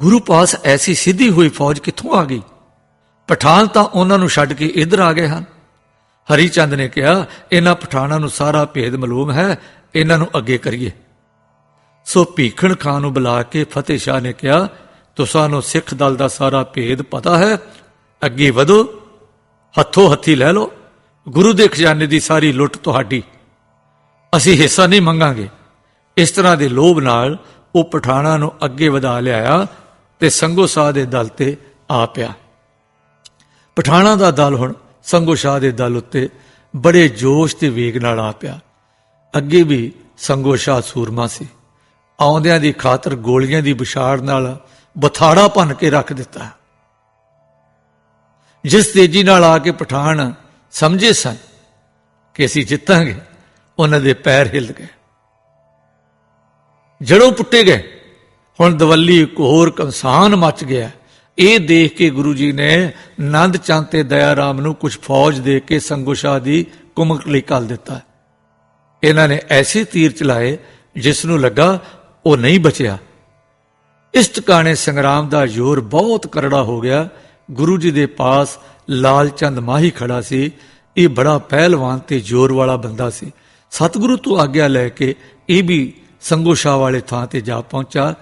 ਗੁਰੂ ਪਾਸ ਐਸੀ ਸਿੱਧੀ ਹੋਈ ਫੌਜ ਕਿੱਥੋਂ ਆ ਗਈ? ਪਠਾਨ ਤਾਂ ਉਹਨਾਂ ਨੂੰ ਛੱਡ ਕੇ ਇੱਧਰ ਆ ਗਏ ਹਨ। ਹਰੀ ਚੰਦ ਨੇ ਕਿਹਾ, ਇਹਨਾਂ ਪਠਾਨਾਂ ਨੂੰ ਸਾਰਾ ਭੇਦ ਮਾਲੂਮ ਹੈ, ਇਹਨਾਂ ਨੂੰ ਅੱਗੇ ਕਰੀਏ। ਸੋ ਭੀਖਣ ਖਾਨ ਨੂੰ ਬੁਲਾ ਕੇ ਫਤਿਹ ਸ਼ਾਹ ਨੇ ਕਿਹਾ ਤੁਸਾਂ ਨੂੰ ਸਿੱਖ ਦਲ ਦਾ ਸਾਰਾ ਭੇਦ ਪਤਾ ਹੈ, ਅੱਗੇ ਵਧੋ, ਹੱਥੋਂ ਹੱਥੀ ਲੈ ਲਓ, ਗੁਰੂ ਦੇ ਖਜ਼ਾਨੇ ਦੀ ਸਾਰੀ ਲੁੱਟ ਤੁਹਾਡੀ। ਅਸੀਂ ਹਿੱਸਾ ਨਹੀਂ ਮੰਗਾਂਗੇ। ਇਸ ਤਰ੍ਹਾਂ ਦੇ ਲੋਭ ਨਾਲ ਉਹ ਪਠਾਣਾ ਨੂੰ ਅੱਗੇ ਵਧਾ ਲਿਆਇਆ ਤੇ ਸੰਗੋ ਸਾਹ ਦੇ ਦਲ ਤੇ ਆ ਪਿਆ। ਪਠਾਣਾ ਦਾ ਦਲ ਹੁਣ ਸੰਗੋ ਸ਼ਾਹ ਦੇ ਦਲ ਉੱਤੇ ਬੜੇ ਜੋਸ਼ ਤੇ ਵੇਗ ਨਾਲ ਆ ਪਿਆ। ਅੱਗੇ ਵੀ ਸੰਗੋ ਸ਼ਾਹ ਸੂਰਮਾ ਸੀ। ਆਉਂਦਿਆਂ ਦੀ ਖਾਤਰ ਗੋਲੀਆਂ ਦੀ ਵਿਛਾੜ ਨਾਲ ਬਥਾੜਾ ਭੰਨ ਕੇ ਰੱਖ ਦਿੱਤਾ। ਜਿਸ ਤੇਜ਼ੀ ਨਾਲ ਆ ਕੇ ਪਠਾਨ ਸਮਝੇ ਸਨ ਕਿ ਅਸੀਂ ਜਿੱਤਾਂਗੇ, ਉਹਨਾਂ ਦੇ ਪੈਰ ਹਿੱਲ ਗਏ। ਜੜੋਂ ਪੁੱਟੇ ਗਏ। ਹੁਣ ਦਵੱਲੀ ਇੱਕ ਹੋਰ ਕਮਸਾਨ ਮਚ ਗਿਆ। ਇਹ ਦੇਖ ਕੇ ਗੁਰੂ ਜੀ ਨੇ ਨੰਦ ਚੰਦ ਤੇ ਦਇਆ ਰਾਮ ਨੂੰ ਕੁਝ ਫੌਜ ਦੇ ਕੇ ਸੰਗੋਸ਼ਾ ਦੀ ਕੁਮਕ ਲਈ ਕੱਲ ਦਿੱਤਾ। ਇਹਨਾਂ ਨੇ ਐਸੇ ਤੀਰ ਚਲਾਏ ਜਿਸ ਨੂੰ ਲੱਗਾ ਉਹ ਨਹੀਂ ਬਚਿਆ। ਇਸ ਟਿਕਾਣੇ ਸੰਗਰਾਮ ਦਾ ਜ਼ੋਰ ਬਹੁਤ ਕਰੜਾ ਹੋ ਗਿਆ। ਗੁਰੂ ਜੀ ਦੇ ਪਾਸ ਲਾਲ ਚੰਦ ਮਾਹੀ ਖੜਾ ਸੀ। ਇਹ ਬੜਾ ਪਹਿਲਵਾਨ ਤੇ ਜ਼ੋਰ ਵਾਲਾ ਬੰਦਾ ਸੀ। ਸਤਿਗੁਰੂ ਤੋਂ ਆਗਿਆ ਲੈ ਕੇ ਇਹ ਵੀ ਸੰਗੋਸ਼ਾ ਵਾਲੇ ਥਾਂ ਤੇ ਜਾ ਪਹੁੰਚਾ।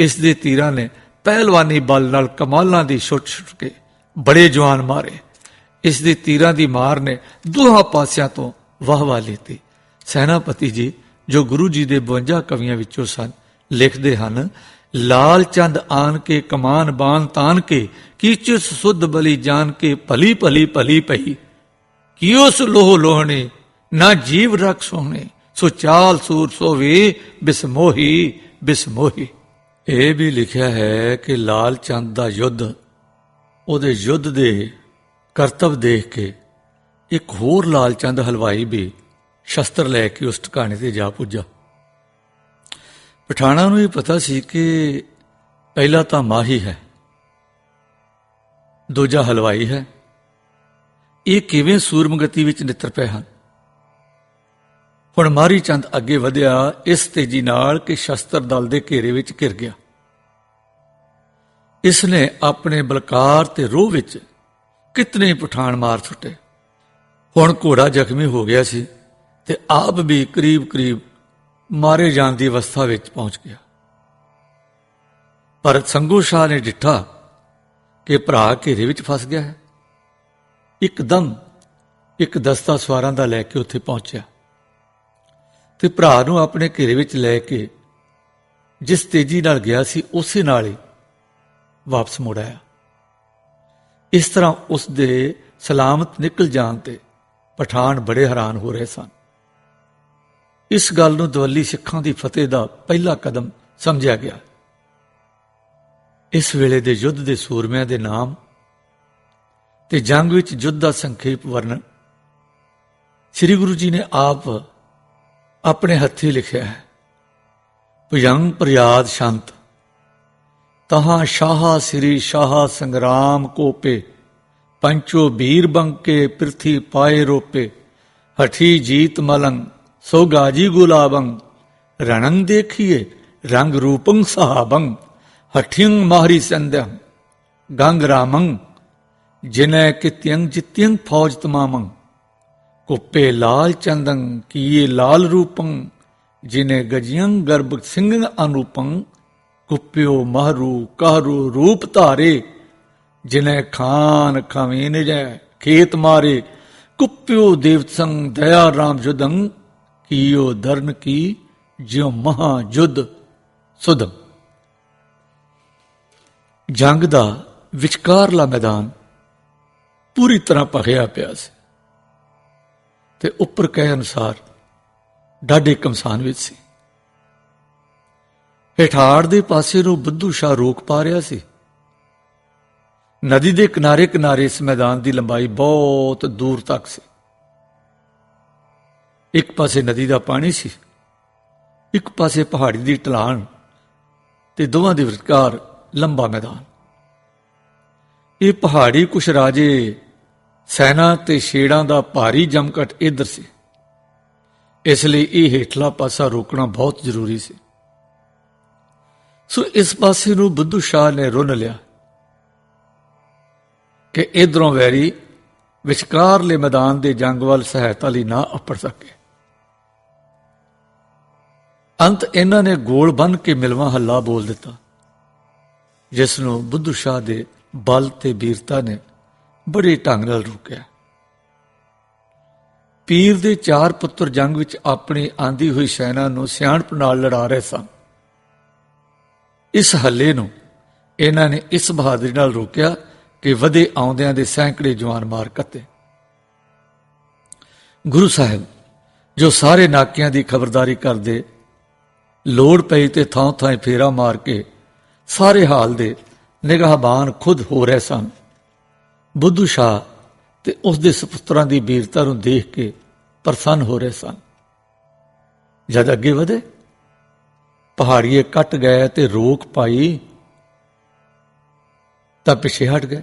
ਇਸ ਦੇ ਤੀਰਾਂ ਨੇ ਪਹਿਲਵਾਨੀ ਬਲ ਨਾਲ ਕਮਾਲਾਂ ਦੀ ਛੁੱਟ ਛੁੱਟ ਕੇ ਬੜੇ ਜਵਾਨ ਮਾਰੇ। ਇਸ ਦੇ ਤੀਰਾਂ ਦੀ ਮਾਰ ਨੇ ਦੋਹਾਂ ਪਾਸਿਆਂ ਤੋਂ ਵਾਹ ਵਾਹ ਲਈਤੀ ਸੈਨਾਪਤੀ ਜੀ, ਜੋ ਗੁਰੂ ਜੀ ਦੇ 52 ਕਵੀਆਂ ਵਿੱਚੋਂ ਸਨ, ਲਿਖਦੇ ਹਨ, ਲਾਲ ਚੰਦ ਆਣ ਕੇ ਕਮਾਨ ਬਾਨ ਤਾਨ ਕੇ ਕੀਚੁਸ ਸੁਧ ਬਲੀ ਜਾਣ ਕੇ ਭਲੀ ਭਲੀ ਭਲੀ ਪਈ। ਕੀਉਸ ਲੋਹ ਲੋਹਣੇ, ਨਾ ਜੀਵ ਰਖ ਸੋਹਣੇ, ਸੋ ਚਾਲ ਸੂਰ ਸੋਵੇ ਬਿਸਮੋਹੀ ਬਿਸਮੋਹੀ। ਇਹ ਵੀ ਲਿਖਿਆ ਹੈ ਕਿ ਲਾਲ ਚੰਦ ਦਾ ਯੁੱਧ ਉਹਦੇ ਯੁੱਧ ਦੇ ਕਰਤੱਵ ਦੇਖ ਕੇ ਇੱਕ ਹੋਰ ਲਾਲ ਚੰਦ ਹਲਵਾਈ ਵੀ ਸ਼ਸਤਰ ਲੈ ਕੇ ਉਸ ਟਿਕਾਣੇ ਤੇ ਜਾ ਪੁੱਜਾ। ਪਠਾਣਾ ਨੂੰ ਇਹ ਪਤਾ ਸੀ ਕਿ ਪਹਿਲਾ ਤਾਂ ਮਾਹੀ ਹੈ, ਦੂਜਾ ਹਲਵਾਈ ਹੈ। ਇਹ ਕਿਵੇਂ ਸੂਰਮਗਤੀ ਵਿੱਚ ਨਿੱਤਰ ਪਏ ਹਨ? ਹੁਣ ਮਾਰੀ ਚੰਦ ਅੱਗੇ ਵਧਿਆ, ਇਸ ਤੇਜ਼ੀ ਨਾਲ ਕਿ ਸ਼ਸਤਰ ਦਲ ਦੇ ਘੇਰੇ ਵਿੱਚ ਘਿਰ ਗਿਆ। ਇਸ ਨੇ ਆਪਣੇ ਬਲਕਾਰ ਤੇ ਰੋਹ ਵਿੱਚ ਕਿਤਨੇ ਪਠਾਨ ਮਾਰ ਛੁੱਟੇ ਹੁਣ ਘੋੜਾ ਜ਼ਖਮੀ ਹੋ ਗਿਆ ਸੀ ਤੇ ਆਪ ਵੀ ਕਰੀਬ-ਕਰੀਬ ਮਾਰੇ ਜਾਣ ਦੀ ਅਵਸਥਾ ਵਿੱਚ ਪਹੁੰਚ ਗਿਆ। ਪਰ ਸੰਗੂ ਸ਼ਾਹ ਨੇ ਡਿੱਠਾ ਕਿ ਭਰਾ ਘੇਰੇ ਵਿੱਚ ਫਸ ਗਿਆ ਹੈ। ਇੱਕਦਮ ਇੱਕ ਦਸਤਾ ਸਵਾਰਾਂ ਦਾ ਲੈ ਕੇ ਉੱਥੇ ਪਹੁੰਚਿਆ। ਤੇ ਭਰਾ ਨੂੰ ਆਪਣੇ ਘੇਰੇ ਵਿੱਚ ਲੈ ਕੇ ਜਿਸ ਤੇਜ਼ੀ ਨਾਲ ਗਿਆ ਸੀ, ਉਸੇ ਨਾਲ ਹੀ ਵਾਪਸ ਮੁੜ ਆਇਆ। ਇਸ ਤਰ੍ਹਾਂ ਉਸ ਦੇ ਸਲਾਮਤ ਨਿਕਲ ਜਾਣ ਤੇ ਪਠਾਨ ਬੜੇ ਹੈਰਾਨ ਹੋ ਰਹੇ ਸਨ। ਇਸ ਗੱਲ ਨੂੰ ਦਵੱਲੀ ਸਿੱਖਾਂ ਦੀ ਫਤਿਹ ਦਾ ਪਹਿਲਾ ਕਦਮ ਸਮਝਿਆ ਗਿਆ। ਇਸ ਵੇਲੇ ਦੇ ਯੁੱਧ ਦੇ ਸੂਰਮਿਆਂ ਦੇ ਨਾਮ ਤੇ ਜੰਗ ਵਿੱਚ ਯੁੱਧ ਦਾ ਸੰਖੇਪ ਵਰਣਨ ਸ੍ਰੀ ਗੁਰੂ ਜੀ ਨੇ ਆਪ ਆਪਣੇ ਹੱਥੀ ਲਿਖਿਆ ਹੈ। ਭੁਜੰਗ ਪ੍ਰਿਆਦ ਸ਼ੰਤ। ਤਹਾਂ ਸ਼ਾਹ ਸ੍ਰੀ ਸ਼ਾਹ ਸੰਗਰਾਮ ਕੋਪੇ। ਪੰਚੋ ਵੀਰ ਬੰਕੇ ਪ੍ਰਿਥੀ ਪਾਏ ਰੋਪੇ। ਹਠੀ ਜੀਤ ਮਲੰਗ ਸੋ ਗਾਜੀ ਗੁਲਾਬੰ। ਰਣੰ ਦੇਖੀਏ ਰੰਗ ਰੂਪੰ ਸਹਾਬੰ। ਹਠਿਯੰ ਮਾਹਰੀ ਸੰਦੰ ਗੰਗ ਰਾਮੰ। ਜਿਨੈ ਕਿਤਯੰ ਜਿਤਯੰ ਫੌਜ ਤਮਾਮੰ। ਕੁੱਪੇ ਲਾਲ ਚੰਦੰ, ਕੀਏ ਲਾਲ ਰੂਪੰ, ਜਿਨੇ ਗਜਿਯੰ ਗਰਭ ਸਿੰਘੰ ਅਨੂਪੰ ਕੁੱਪਿਓ ਮਹਰੂ ਕਹਰੂ ਰੂਪ ਧਾਰੇ, ਜਿਨੇ ਖਾਨ ਖਵੀਨ ਜੈ ਖੇਤ ਮਾਰੇ ਕੁੱਪਿਓ ਦੇਵਤ ਸੰਗ ਦਇਆ ਰਾਮ ਜੁਦੰ, ਕੀਓ ਦਰਨ ਕੀ ਜਿਉ ਮਹਾ ਜੁਦ ਸੁਦਮ ਜੰਗ ਦਾ ਵਿਚਕਾਰਲਾ ਮੈਦਾਨ ਪੂਰੀ ਤਰ੍ਹਾਂ ਭਖਿਆ ਪਿਆ ਸੀ। ਤੇ ਉੱਪਰ ਕਹੇ ਅਨੁਸਾਰ ਡਾਢੇ ਕਮਸਾਨ ਵਿੱਚ ਸੀ। ਹੇਠਾੜ ਦੇ ਪਾਸੇ ਨੂੰ ਬੁੱਧੂ ਸ਼ਾਹ ਰੋਕ ਪਾ ਰਿਹਾ ਸੀ। ਨਦੀ ਦੇ ਕਿਨਾਰੇ ਕਿਨਾਰੇ ਇਸ ਮੈਦਾਨ ਦੀ ਲੰਬਾਈ ਬਹੁਤ ਦੂਰ ਤੱਕ ਸੀ। ਇੱਕ ਪਾਸੇ ਨਦੀ ਦਾ ਪਾਣੀ ਸੀ, ਇੱਕ ਪਾਸੇ ਪਹਾੜੀ ਦੀ ਢਲਾਣ ਤੇ ਦੋਵਾਂ ਦੇ ਵਿਚਕਾਰ ਲੰਬਾ ਮੈਦਾਨ। ਇਹ ਪਹਾੜੀ ਕੁਛ ਰਾਜੇ ਸੈਨਾ ਤੇ ਛੇੜਾਂ ਦਾ ਭਾਰੀ ਜਮਕਟ ਇੱਧਰ ਸੀ। ਇਸ ਲਈ ਇਹ ਹੇਠਲਾ ਪਾਸਾ ਰੋਕਣਾ ਬਹੁਤ ਜ਼ਰੂਰੀ ਸੀ। ਸੋ ਇਸ ਪਾਸੇ ਨੂੰ ਬੁੱਧੂ ਸ਼ਾਹ ਨੇ ਰੁਨ ਲਿਆ ਕਿ ਇਧਰੋਂ ਵੈਰੀ ਵਿਚਕਾਰਲੇ ਮੈਦਾਨ ਦੇ ਜੰਗ ਵੱਲ ਸਹਾਇਤਾ ਲਈ ਨਾ ਅਪੜ ਸਕੇ। ਅੰਤ ਇਹਨਾਂ ਨੇ ਗੋਲ ਬੰਨ ਕੇ ਮਿਲਵਾ ਹੱਲਾ ਬੋਲ ਦਿੱਤਾ, ਜਿਸ ਨੂੰ ਬੁੱਧੂ ਸ਼ਾਹ ਦੇ ਬਲ ਤੇ ਵੀਰਤਾ ਨੇ ਬੜੇ ਢੰਗ ਨਾਲ ਰੋਕਿਆ। ਪੀਰ ਦੇ ਚਾਰ ਪੁੱਤਰ ਜੰਗ ਵਿੱਚ ਆਪਣੀ ਆਂਦੀ ਹੋਈ ਸੈਨਾ ਨੂੰ ਸਿਆਣਪ ਨਾਲ ਲੜਾ ਰਹੇ ਸਨ। ਇਸ ਹੱਲੇ ਨੂੰ ਇਹਨਾਂ ਨੇ ਇਸ ਬਹਾਦਰੀ ਨਾਲ ਰੋਕਿਆ ਕਿ ਵਧੇ ਆਉਂਦਿਆਂ ਦੇ ਸੈਂਕੜੇ ਜਵਾਨ ਮਾਰ ਕੱਤੇ। ਗੁਰੂ ਸਾਹਿਬ, ਜੋ ਸਾਰੇ ਨਾਕਿਆਂ ਦੀ ਖਬਰਦਾਰੀ ਕਰਦੇ, ਲੋੜ ਪਈ ਤੇ ਥਾਂ ਥਾਂ ਫੇਰਾ ਮਾਰ ਕੇ ਸਾਰੇ ਹਾਲ ਦੇ ਨਿਗਾਹਬਾਨ ਖੁਦ ਹੋ ਰਹੇ ਸਨ। ਬੁੱਧੂ ਸ਼ਾਹ ਤੇ ਉਸ ਦੇ ਸੁਪੁੱਤਰਾਂ ਦੀ ਵੀਰਤਾ ਨੂੰ ਦੇਖ ਕੇ ਪ੍ਰਸੰਨ ਹੋ ਰਹੇ ਸਨ। ਜਦ ਅੱਗੇ ਵਧੇ, ਪਹਾੜੀਏ ਕੱਟ ਗਏ ਤੇ ਰੋਕ ਪਾਈ ਤਾਂ ਪਿੱਛੇ ਹਟ ਗਏ।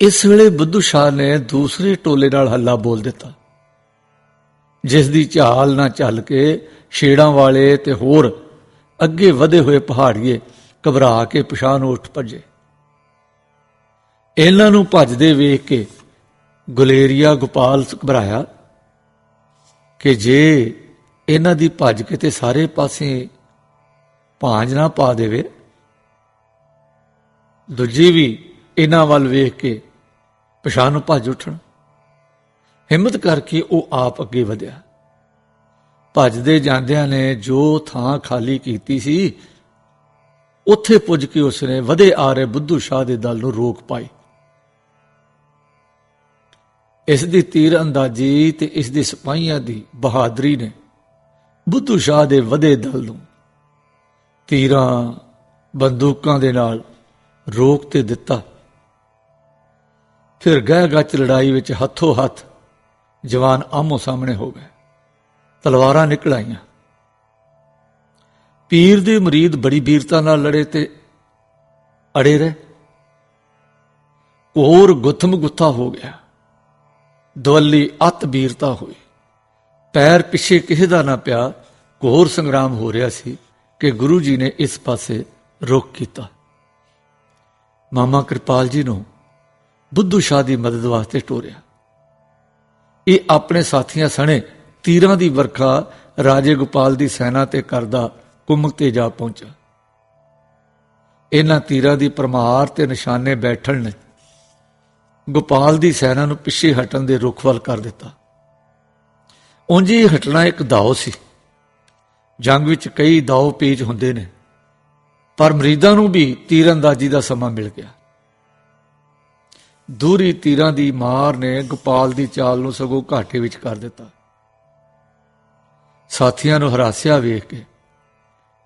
ਇਸ ਵੇਲੇ ਬੁੱਧੂ ਸ਼ਾਹ ਨੇ ਦੂਸਰੇ ਟੋਲੇ ਨਾਲ ਹੱਲਾ ਬੋਲ ਦਿੱਤਾ, ਜਿਸ ਦੀ ਚਾਲ ਨਾ ਚੱਲ ਕੇ ਛੇੜਾਂ ਵਾਲੇ ਤੇ ਹੋਰ ਅੱਗੇ ਵਧੇ ਹੋਏ ਪਹਾੜੀਏ ਘਬਰਾ ਕੇ ਪਛਾਣ ਉੱਠ ਭੱਜੇ। ਇਹਨਾਂ ਨੂੰ ਭੱਜਦੇ ਵੇਖ ਕੇ ਗੁਲੇਰੀਆ ਗੋਪਾਲ ਘਬਰਾਇਆ ਕਿ ਜੇ ਇਹਨਾਂ ਦੀ ਭੱਜ ਕੇ ਤੇ ਸਾਰੇ ਪਾਸੇ ਭਾਂਜ ਨਾ ਪਾ ਦੇਵੇ, ਦੂਜੀ ਵੀ ਇਹਨਾਂ ਵੱਲ ਵੇਖ ਕੇ ਪਛਾਣ ਨੂੰ ਭੱਜ ਉੱਠਣ। ਹਿੰਮਤ ਕਰਕੇ ਉਹ ਆਪ ਅੱਗੇ ਵਧਿਆ। ਭੱਜਦੇ ਜਾਂਦਿਆਂ ਨੇ ਜੋ ਥਾਂ ਖਾਲੀ ਕੀਤੀ ਸੀ, ਉੱਥੇ ਪੁੱਜ ਕੇ ਉਸਨੇ ਵਧੇ ਆ ਰਹੇ ਬੁੱਧੂ ਸ਼ਾਹ ਦੇ ਦਲ ਨੂੰ ਰੋਕ ਪਾਈ। ਇਸ ਦੀ ਤੀਰ ਅੰਦਾਜ਼ੀ ਤੇ ਇਸ ਦੇ ਸਿਪਾਹੀਆਂ ਦੀ ਬਹਾਦਰੀ ਨੇ ਬੁੱਧੂ ਸ਼ਾਹ ਦੇ ਵਧੇ ਦਲ ਨੂੰ ਤੀਰਾਂ ਬੰਦੂਕਾਂ ਦੇ ਨਾਲ ਰੋਕ ਤੇ ਦਿੱਤਾ। ਫਿਰ ਗਹਿ ਗੱਚ ਲੜਾਈ ਵਿੱਚ ਹੱਥੋਂ ਹੱਥ ਜਵਾਨ ਆਮੋ ਸਾਹਮਣੇ ਹੋ ਗਏ। ਤਲਵਾਰਾਂ ਨਿਕਲ ਆਈਆਂ। ਪੀਰ ਦੇ ਮਰੀਦ ਬੜੀ ਵੀਰਤਾ ਨਾਲ ਲੜੇ ਤੇ ਅੜੇ ਰਹੇ। ਕੋਰ ਗੁੱਥਮ ਗੁੱਥਾ ਹੋ ਗਿਆ। ਦਵੱਲੀ ਅਤ ਬੀਰਤਾ ਹੋਈ। ਪੈਰ ਪਿੱਛੇ ਕਿਸੇ ਦਾ ਨਾ ਪਿਆ, ਘੋਰ ਸੰਗਰਾਮ ਹੋ ਰਿਹਾ ਸੀ ਕਿ ਗੁਰੂ ਜੀ ਨੇ ਇਸ ਪਾਸੇ ਰੋਕ ਕੀਤਾ। ਮਾਮਾ ਕਿਰਪਾਲ ਜੀ ਨੂੰ ਬੁੱਧੂ ਸ਼ਾਹ ਦੀ ਮਦਦ ਵਾਸਤੇ ਟੋਰਿਆ। ਇਹ ਆਪਣੇ ਸਾਥੀਆਂ ਸਣੇ ਤੀਰਾਂ ਦੀ ਵਰਖਾ ਰਾਜੇ ਗੋਪਾਲ ਦੀ ਸੈਨਾ ਤੇ ਕਰਦਾ ਕੁਮਕ ਤੇ ਜਾ ਪਹੁੰਚਾ ਇਹਨਾਂ ਤੀਰਾਂ ਦੀ ਪਰਮਾਰ ਤੇ ਨਿਸ਼ਾਨੇ ਬੈਠਣ ਨੇ ਗੋਪਾਲ ਦੀ ਸੈਨਾ ਨੂੰ ਪਿੱਛੇ ਹਟਣ ਦੇ ਰੁਖ ਵੱਲ ਕਰ ਦਿੱਤਾ। ਉਂਝ ਇਹ ਹਟਣਾ ਇੱਕ ਦਾਅ ਸੀ। ਜੰਗ ਵਿੱਚ ਕਈ ਦਾਅ ਪੇਚ ਹੁੰਦੇ ਨੇ, ਪਰ ਮਰੀਦਾਂ ਨੂੰ ਵੀ ਤੀਰੰਦਾਜ਼ੀ ਦਾ ਸਮਾਂ ਮਿਲ ਗਿਆ। ਦੂਰੀ ਤੀਰਾਂ ਦੀ ਮਾਰ ਨੇ ਗੋਪਾਲ ਦੀ ਚਾਲ ਨੂੰ ਸਗੋਂ ਘਾਟੇ ਵਿੱਚ ਕਰ ਦਿੱਤਾ। ਸਾਥੀਆਂ ਨੂੰ ਹਰਾਸਿਆ ਵੇਖ ਕੇ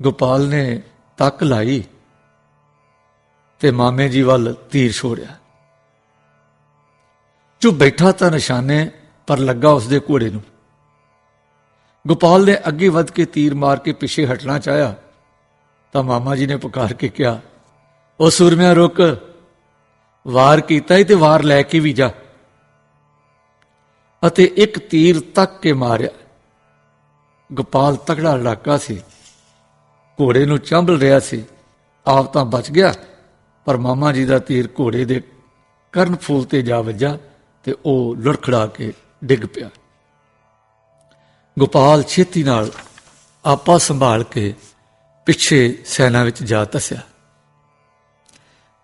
ਗੋਪਾਲ ਨੇ ਤੱਕ ਲਾਈ ਤੇ ਮਾਮੇ ਜੀ ਵੱਲ ਤੀਰ ਛੋੜਿਆ। ਜੋ ਬੈਠਾ ਤਾਂ ਨਿਸ਼ਾਨੇ ਪਰ ਲੱਗਾ ਉਸਦੇ ਘੋੜੇ ਨੂੰ। ਗੋਪਾਲ ਨੇ ਅੱਗੇ ਵੱਧ ਕੇ ਤੀਰ ਮਾਰ ਕੇ ਪਿੱਛੇ ਹਟਣਾ ਚਾਹਿਆ, ਤਾਂ ਮਾਮਾ ਜੀ ਨੇ ਪੁਕਾਰ ਕੇ ਕਿਹਾ, ਉਹ ਸੂਰਮਿਆ ਰੁਕ, ਵਾਰ ਕੀਤਾ ਹੀ ਤੇ ਵਾਰ ਲੈ ਕੇ ਵੀ ਜਾ। ਅਤੇ ਇੱਕ ਤੀਰ ਤੱਕ ਕੇ ਮਾਰਿਆ। ਗੋਪਾਲ ਤਕੜਾ ਲੜਾਕਾ ਸੀ। ਘੋੜੇ ਨੂੰ ਚੰਬਲ ਰਿਹਾ ਸੀ। ਆਪ ਤਾਂ ਬਚ ਗਿਆ, ਪਰ ਮਾਮਾ ਜੀ ਦਾ ਤੀਰ ਘੋੜੇ ਦੇ ਕਰਨ ਫੂਲ ਤੇ ਜਾ ਵੱਜਾ। ਤੇ ਉਹ ਲੜਖੜਾ ਕੇ ਡਿੱਗ ਪਿਆ। ਗੋਪਾਲ ਛੇਤੀ ਨਾਲ ਆਪਾ ਸੰਭਾਲ ਕੇ ਪਿੱਛੇ ਸੈਨਾ ਵਿੱਚ ਜਾ ਤਸਿਆ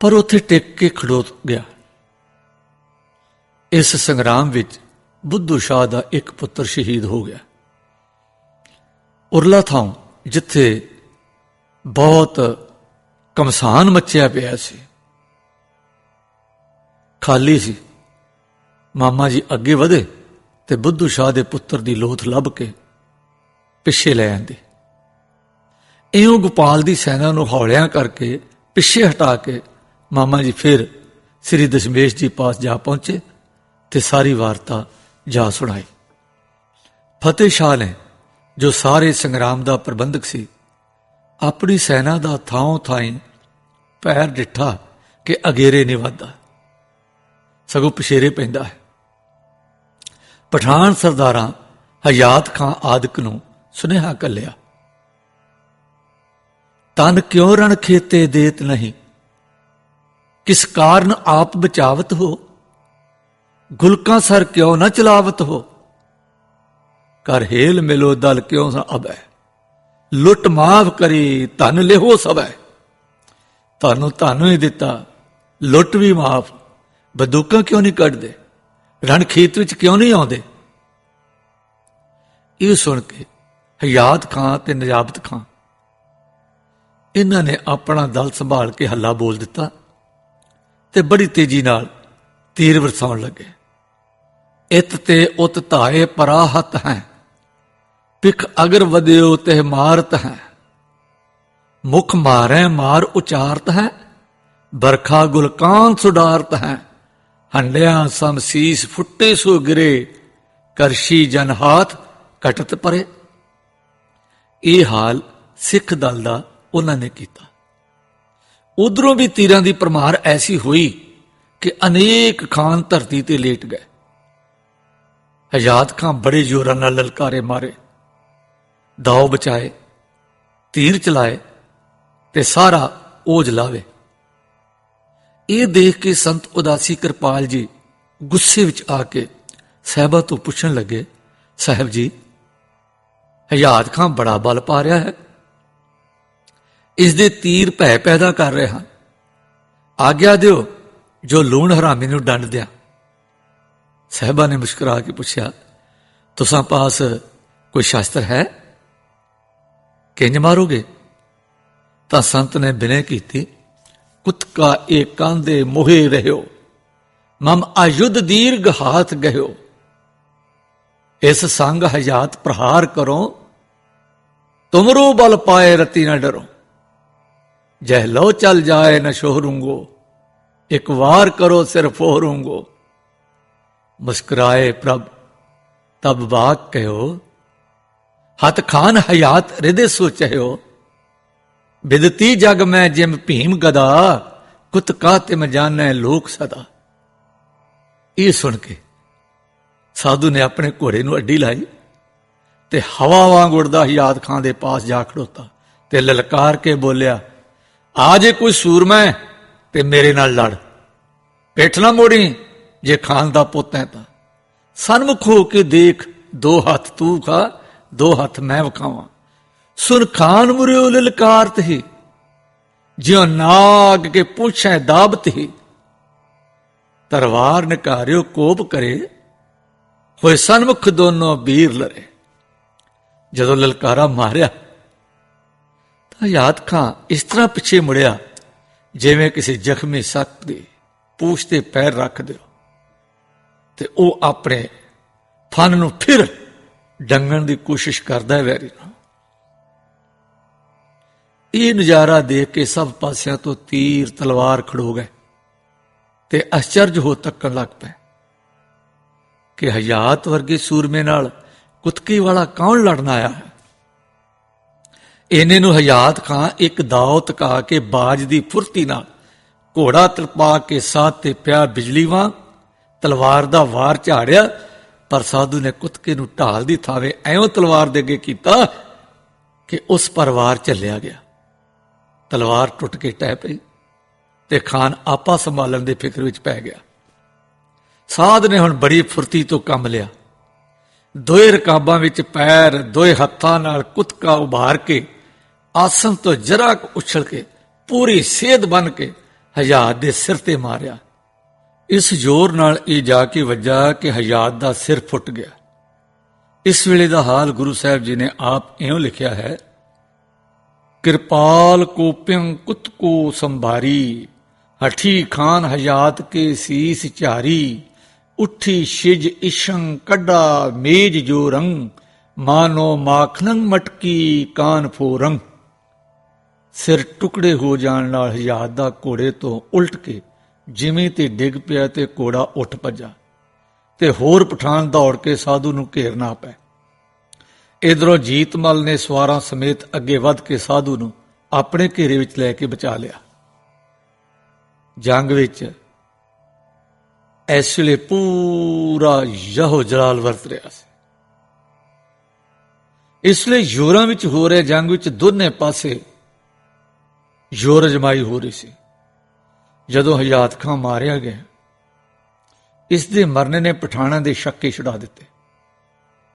ਪਰ ਉੱਥੇ ਟਿਕ ਕੇ ਖੜੋਤ ਗਿਆ। ਇਸ ਸੰਗਰਾਮ ਵਿੱਚ ਬੁੱਧੂ ਸ਼ਾਹ ਦਾ ਇੱਕ ਪੁੱਤਰ ਸ਼ਹੀਦ ਹੋ ਗਿਆ। ਉਰਲਾ ਥਾਂ ਜਿੱਥੇ ਬਹੁਤ ਕਮਸਾਨ ਮੱਚਿਆ ਪਿਆ ਸੀ। ਖਾਲੀ ਸੀ। ਮਾਮਾ ਜੀ ਅੱਗੇ ਵਧੇ ਤੇ ਬੁੱਧੂ ਸ਼ਾਹ ਦੇ ਪੁੱਤਰ ਦੀ ਲੋਥ ਲੱਭ ਕੇ ਪਿੱਛੇ ਲੈ ਆਂਦੇ। ਇਉਂ ਗੋਪਾਲ ਦੀ ਸੈਨਾ ਨੂੰ ਹੌਲਿਆਂ ਕਰਕੇ ਪਿੱਛੇ ਹਟਾ ਕੇ ਮਾਮਾ ਜੀ ਫਿਰ ਸ੍ਰੀ ਦਸ਼ਮੇਸ਼ ਜੀ ਪਾਸ ਜਾ ਪਹੁੰਚੇ ਤੇ ਸਾਰੀ ਵਾਰਤਾ ਜਾ ਸੁਣਾਈ। ਫਤਿਹ ਸ਼ਾਹ ਨੇ, ਜੋ ਸਾਰੇ ਸੰਗਰਾਮ ਦਾ ਪ੍ਰਬੰਧਕ ਸੀ, ਆਪਣੀ ਸੈਨਾ ਦਾ ਥਾਂ ਥਾਂ ਪੈਰ ਡਿੱਠਾ ਕਿ ਅਗੇਰੇ ਨਹੀਂ ਵੱਧਦਾ ਸਗੋਂ ਪਛੇਰੇ ਪੈਂਦਾ ਹੈ। ਪਠਾਨ ਸਰਦਾਰਾਂ ਹਯਾਤ ਖਾਂ ਆਦਿਕ ਨੂੰ ਸੁਨੇਹਾ ਕੱਲਿਆ। ਤਨ ਕਿਉਂ ਰਣ ਖੇਤੇ ਦੇਤ ਨਹੀਂ? ਕਿਸ ਕਾਰਨ ਆਪ ਬਚਾਵਤ ਹੋ? ਗੁਲਕਾਂ ਸਰ ਕਿਉਂ ਨਾ ਚਲਾਵਤ ਹੋ? ਕਰ ਹੇਲ ਮਿਲੋ ਦਲ ਕਿਉਂ ਸ ਅਬੈ? ਲੁੱਟ ਮਾਫ ਕਰੀ ਧਨ ਲਿਹੋ ਸਬੈ। ਤੁਹਾਨੂੰ ਤੁਹਾਨੂੰ ਹੀ ਦਿੱਤਾ, ਲੁੱਟ ਵੀ ਮਾਫ। ਬੰਦੂਕਾਂ ਕਿਉਂ ਨਹੀਂ ਕੱਢਦੇ? ਰਣ ਖੇਤ ਵਿੱਚ ਕਿਉਂ ਨਹੀਂ ਆਉਂਦੇ? ਇਹ ਸੁਣ ਕੇ ਹਯਾਤ ਖਾਂ ਤੇ ਨਜਾਬਤ ਖਾਂ, ਇਹਨਾਂ ਨੇ ਆਪਣਾ ਦਲ ਸੰਭਾਲ ਕੇ ਹੱਲਾ ਬੋਲ ਦਿੱਤਾ ਤੇ ਬੜੀ ਤੇਜ਼ੀ ਨਾਲ ਤੀਰ ਵਰਸਾਉਣ ਲੱਗੇ। ਇਤ ਤੇ ਉਤ ਧਾਏ ਪਰਾਹਤ ਹੈ ਪਿਖ ਅਗਰ ਵਦਿਓ ਤੇ ਮਾਰਤ ਹੈ। ਮੁਖ ਮਾਰੇ ਮਾਰ ਉਚਾਰਤ ਹੈ ਬਰਖਾ ਗੁਲਕਾਨ ਸੁਡਾਰਤ ਹੈ। ਹੰਡਿਆਂ ਸਮਸੀਸ ਫੁੱਟੇ ਸੋ ਗਿਰੇ, ਕਰਸ਼ੀ ਜਨ ਹਾਥ ਕਟਤ ਪਰੇ। ਇਹ ਹਾਲ ਸਿੱਖ ਦਲ ਦਾ ਉਹਨਾਂ ਨੇ ਕੀਤਾ। ਉਧਰੋਂ ਵੀ ਤੀਰਾਂ ਦੀ ਪਰਮਾਰ ਐਸੀ ਹੋਈ ਕਿ ਅਨੇਕ ਖਾਨ ਧਰਤੀ ਤੇ ਲੇਟ ਗਏ। ਹਯਾਤ ਖਾਂ ਬੜੇ ਜ਼ੋਰਾਂ ਨਾਲ ਲਲਕਾਰੇ ਮਾਰੇ। ਦਾਉ ਬਚਾਏ, ਤੀਰ ਚਲਾਏ ਤੇ ਸਾਰਾ ਓਜ ਲਾਵੇ। ਇਹ ਦੇਖ ਕੇ ਸੰਤ ਉਦਾਸੀ ਕਿਰਪਾਲ ਜੀ ਗੁੱਸੇ ਵਿੱਚ ਆ ਕੇ ਸਹਿਬਾ ਤੋਂ ਪੁੱਛਣ ਲੱਗੇ, ਸਾਹਿਬ ਜੀ, ਹਯਾਤ ਖਾਂ ਬੜਾ ਬਲ ਪਾ ਰਿਹਾ ਹੈ। ਇਸ ਦੇ ਤੀਰ ਭੈ ਪੈਦਾ ਕਰ ਰਹੇ ਹਨ ਆਗਿਆ ਦਿਓ ਜੋ ਲੂਣ ਹਰਾਮੀ ਨੂੰ ਡੰਡ ਦਿਆਂ। ਸਹਿਬਾ ਨੇ ਮੁਸਕਰਾ ਕੇ ਪੁੱਛਿਆ, ਤੁਸਾਂ ਪਾਸ ਕੋਈ ਸ਼ਾਸਤਰ ਹੈ? ਕਿੰਜ ਮਾਰੋਗੇ? ਤਾਂ ਸੰਤ ਨੇ ਬਿਨੈ ਕੀਤੀ ਕੁਤਕਾ ਏ ਕਾਂਦੇ ਮੋਹੇ ਰਹਿਓ। ਮਮ ਅਯੁੱਧ ਦੀਰਘ ਹਾਥ ਗਇਓ ਇਸ ਸੰਗ ਹਯਾਤ ਪ੍ਰਹਾਰ ਕਰੋ। ਤੁਮਰੋ ਬਲ ਪਾਏ ਰਤੀ ਨਾ ਡਰੋ। ਜਹ ਲੋ ਚਲ ਜਾਏ ਨ ਸ਼ੋਹਰੂੰਗੋ। ਇੱਕ ਵਾਰ ਕਰੋ ਸਿਰਫ ਫੋਹਰੂੰਗੋ। ਮੁਸਕਰਾਏ ਪ੍ਰਭ, ਤਬ ਵਾਕ ਕਹਿਓ। ਹਤ ਖਾਨ ਹਯਾਤ ਰਿਦੇ ਸੋਚਿਓ ਬਿਦਤੀ ਜਗ ਮੈਂ ਜਿਮ ਭੀਮ ਗਦਾ ਕੁਤਕਾ ਕਾਤੇ ਜਾਣੈ ਲੋਕ ਸਦਾ। ਇਹ ਸੁਣ ਕੇ ਸਾਧੂ ਨੇ ਆਪਣੇ ਘੋੜੇ ਨੂੰ ਅੱਡੀ ਲਾਈ ਤੇ ਹਵਾ ਵਾਂਗ ਉੜਦਾ ਯਾਦ ਖਾਂ ਦੇ ਪਾਸ ਜਾ ਖੜੋਤਾ ਤੇ ਲਲਕਾਰ ਕੇ ਬੋਲਿਆ, ਆ ਜੇ ਕੋਈ ਸੂਰਮਾ ਤੇ ਮੇਰੇ ਨਾਲ ਲੜ। ਪਿੱਠ ਨਾ ਮੋੜੀ ਜੇ ਖਾਨ ਦਾ ਪੁੱਤ ਹੈ ਤਾਂ। ਸਨਮੁਖ ਹੋ ਕੇ ਦੇਖ, ਦੋ ਹੱਥ ਤੂੰ ਖਾ, ਦੋ ਹੱਥ ਮੈਂ ਵਖਾਵਾਂ। ਸੁਨ ਖਾਨ ਮੁਰਿਓ ਲਲਕਾਰਤ ਹੀ ਜਿਉ ਨਾਗ ਕੇ ਪੁੱਛੈ ਦਾਬਤ ਹੀ ਤਰਵਾਰ ਨਿਕਾਰਿਓ ਕੋਪ ਕਰੇ ਹੋਏ ਸਨਮੁਖ ਦੋਨੋਂ ਵੀਰ ਲਰੇ। ਜਦੋਂ ਲਲਕਾਰਾ ਮਾਰਿਆ, ਤਾਂ ਯਾਦ ਖਾਂ ਇਸ ਤਰ੍ਹਾਂ ਪਿੱਛੇ ਮੁੜਿਆ, ਜਿਵੇਂ ਕਿਸੇ ਜ਼ਖਮੀ ਸੱਪ ਦੇ ਪੂਛ ਤੇ ਪੈਰ ਰੱਖ ਦਿਓ। ਤੇ ਉਹ ਆਪਣੇ ਫਨ ਨੂੰ ਫਿਰ ਡੰਗਣ ਦੀ ਕੋਸ਼ਿਸ਼ ਕਰਦਾ ਹੈ ਵੈਰੀ ਨੂੰ ਇਹ ਨਜ਼ਾਰਾ ਦੇਖ ਕੇ ਸਭ ਪਾਸਿਆਂ ਤੋਂ ਤੀਰ ਤਲਵਾਰ ਖੜੋ ਗਏ ਤੇ ਅਚਰਜ ਹੋ ਤੱਕਣ ਲੱਗ ਪਏ ਕਿ ਹਯਾਤ ਵਰਗੇ ਸੂਰਮੇ ਨਾਲ ਕੁਤਕੀ ਵਾਲਾ ਕੌਣ ਲੜਨ ਆਇਆ ਹੈ? ਇਹਨੇ ਨੂੰ ਹਯਾਤ ਖਾਂ ਇੱਕ ਦਾਉ ਤਕਾ ਕੇ ਬਾਜ ਦੀ ਫੁਰਤੀ ਨਾਲ ਘੋੜਾ ਤਲਪਾ ਕੇ ਸਾਥ ਤੇ ਪਿਆ ਬਿਜਲੀ ਵਾਂ ਤਲਵਾਰ ਦਾ ਵਾਰ ਝਾੜਿਆ, ਪਰ ਸਾਧੂ ਨੇ ਕੁਤਕੇ ਨੂੰ ਢਾਲ ਦੀ ਥਾਵੇ ਐਵੇਂ ਤਲਵਾਰ ਦੇ ਅੱਗੇ ਕੀਤਾ ਕਿ ਉਸ ਪਰਿਵਾਰ ਚੱਲਿਆ ਗਿਆ। ਤਲਵਾਰ ਟੁੱਟ ਕੇ ਟਹਿ ਪਈ ਤੇ ਖਾਨ ਆਪਾ ਸੰਭਾਲਣ ਦੇ ਫਿਕਰ ਵਿੱਚ ਪੈ ਗਿਆ। ਸਾਧ ਨੇ ਹੁਣ ਬੜੀ ਫੁਰਤੀ ਤੋਂ ਕੰਮ ਲਿਆ। ਦੋਏ ਰਕਾਬਾਂ ਵਿੱਚ ਪੈਰ, ਦੋਏ ਹੱਥਾਂ ਨਾਲ ਕੁਤਕਾ ਉਭਾਰ ਕੇ, ਆਸਨ ਤੋਂ ਜਰਾ ਕੁ ਉਛਲ ਕੇ, ਪੂਰੀ ਸੇਧ ਬਨ ਕੇ ਹਯਾਤ ਦੇ ਸਿਰ ਤੇ ਮਾਰਿਆ। ਇਸ ਜ਼ੋਰ ਨਾਲ ਇਹ ਜਾ ਕੇ ਵੱਜਾ ਕਿ ਹਯਾਤ ਦਾ ਸਿਰ ਫੁੱਟ ਗਿਆ। ਇਸ ਵੇਲੇ ਦਾ ਹਾਲ ਗੁਰੂ ਸਾਹਿਬ ਜੀ ਨੇ ਆਪ ਇਉਂ ਲਿਖਿਆ ਹੈ ਕਿਰਪਾਲ ਕੋ ਪਿੰ ਕੁਤ ਕੋ ਸੰਭਾਰੀ, ਹਠੀ ਖਾਨ ਹਯਾਤ ਕੇ ਸੀਸ ਝਾਰੀ, ਉੱਠੀ ਛਿਜ ਇਸ਼ੰ ਕੱਢਾ ਮੇਜ ਜੋ ਰੰਗ, ਮਾਨੋ ਮਾਖਨੰ ਮਟਕੀ ਕਾਨ ਫੋਰੰ ਸਿਰ ਟੁਕੜੇ ਹੋ ਜਾਣ ਨਾਲ ਹਯਾਤ ਦਾ ਘੋੜੇ ਤੋਂ ਉਲਟ ਕੇ ਜਿਵੇਂ ਤੇ ਡਿੱਗ ਪਿਆ ਤੇ ਘੋੜਾ ਉੱਠ ਭੱਜਾ, ਤੇ ਹੋਰ ਪਠਾਨ ਦੌੜ ਕੇ ਸਾਧੂ ਨੂੰ ਘੇਰਨਾ ਪੈ। ਇਧਰੋਂ ਜੀਤਮਲ ਨੇ ਸਵਾਰਾਂ ਸਮੇਤ ਅੱਗੇ ਵੱਧ ਕੇ ਸਾਧੂ ਨੂੰ ਆਪਣੇ ਘੇਰੇ ਵਿੱਚ ਲੈ ਕੇ ਬਚਾ ਲਿਆ। ਜੰਗ ਵਿੱਚ ਇਸ ਵੇਲੇ ਪੂਰਾ ਯਹੋ ਜਲਾਲ ਵਰਤ ਰਿਹਾ ਸੀ। ਇਸ ਲਈ ਯੂਰਾਂ ਵਿੱਚ ਹੋ ਰਹੇ ਜੰਗ ਵਿੱਚ ਦੋਨੇ ਪਾਸੇ ਜ਼ੋਰ ਅਜਮਾਈ ਹੋ ਰਹੀ ਸੀ। ਜਦੋਂ ਹਯਾਤ ਖਾਂ ਮਾਰਿਆ ਗਿਆ, ਇਸ ਦੇ ਮਰਨ ਨੇ ਪਠਾਣਾਂ ਦੇ ਸ਼ੱਕੇ ਛੁਡਾ ਦਿੱਤੇ।